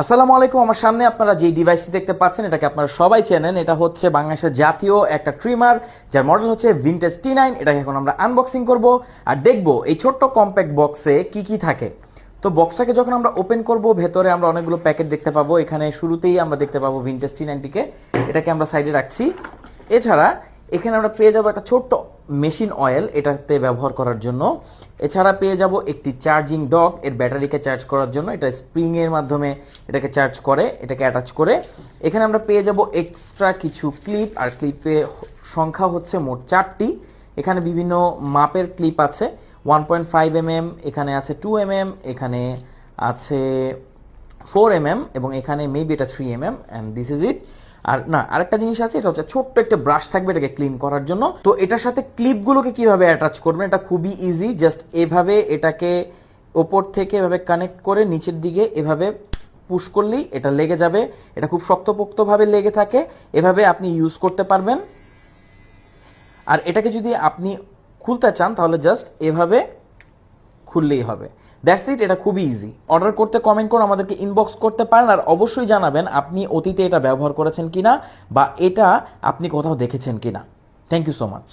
আসসালামু আলাইকুম, আমার সামনে আপনারা যে ডিভাইসটি দেখতে পাচ্ছেন, এটাকে আপনারা সবাই চেনেন। এটা হচ্ছে বাংলাদেশের জাতীয় একটা ট্রিমার যার মডেল হচ্ছে ভিনটেজ টি নাইন এটাকে এখন আমরা আনবক্সিং করব আর দেখব এই ছোট্ট কম্প্যাক্ট বক্সে কি কি থাকে। তো বক্সটাকে যখন আমরা ওপেন করব, ভেতরে আমরা অনেকগুলো প্যাকেট দেখতে পাবো। এখানে শুরুতেই আমরা দেখতে পাবো ভিনটেজ টি নাইনটিকে এটাকে আমরা সাইডে রাখছি। এছাড়া এখানে আমরা পেয়ে যাব একটা ছোট্ট মেশিন অয়েল এটাতে ব্যবহার করার জন্য। এছাড়া পেয়ে যাব একটি চার্জিং ডক এর ব্যাটারিকে চার্জ করার জন্য। এটা স্প্রিংয়ের মাধ্যমে এটাকে চার্জ করে, এটাকে অ্যাটাচ করে। এখানে আমরা পেয়ে যাব এক্সট্রা কিছু ক্লিপ, আর ক্লিপে সংখ্যা হচ্ছে মোট চারটি। এখানে বিভিন্ন মাপের ক্লিপ আছে। One point five M M এখানে আছে টু এম এম এখানে আছে ফোর এম এম এবং এখানে মেবি এটা three M M and this is it. আর না, আরেকটা জিনিস আছে, এটা হচ্ছে ছোট্ট একটা ব্রাশ থাকবে এটাকে ক্লিন করার জন্য। তো এটার সাথে ক্লিপগুলোকে কীভাবে অ্যাটাচ করবেন, এটা খুবই ইজি জাস্ট এভাবে এটাকে ওপর থেকে এভাবে কানেক্ট করে নিচের দিকে এভাবে পুশ করলেই এটা লেগে যাবে। এটা খুব শক্তপোক্তভাবে লেগে থাকে, এভাবে আপনি ইউজ করতে পারবেন। আর এটাকে যদি আপনি খুলতে চান, তাহলে জাস্ট এভাবে খুললেই হবে। দ্যাটস ইট এটা খুবই ইজি অর্ডার করতে কমেন্ট করে আমাদেরকে ইনবক্স করতে পারেন আর অবশ্যই জানাবেন আপনি অতীতে এটা ব্যবহার করেছেন কিনা বা এটা আপনি কোথাও দেখেছেন কিনা। Thank you so much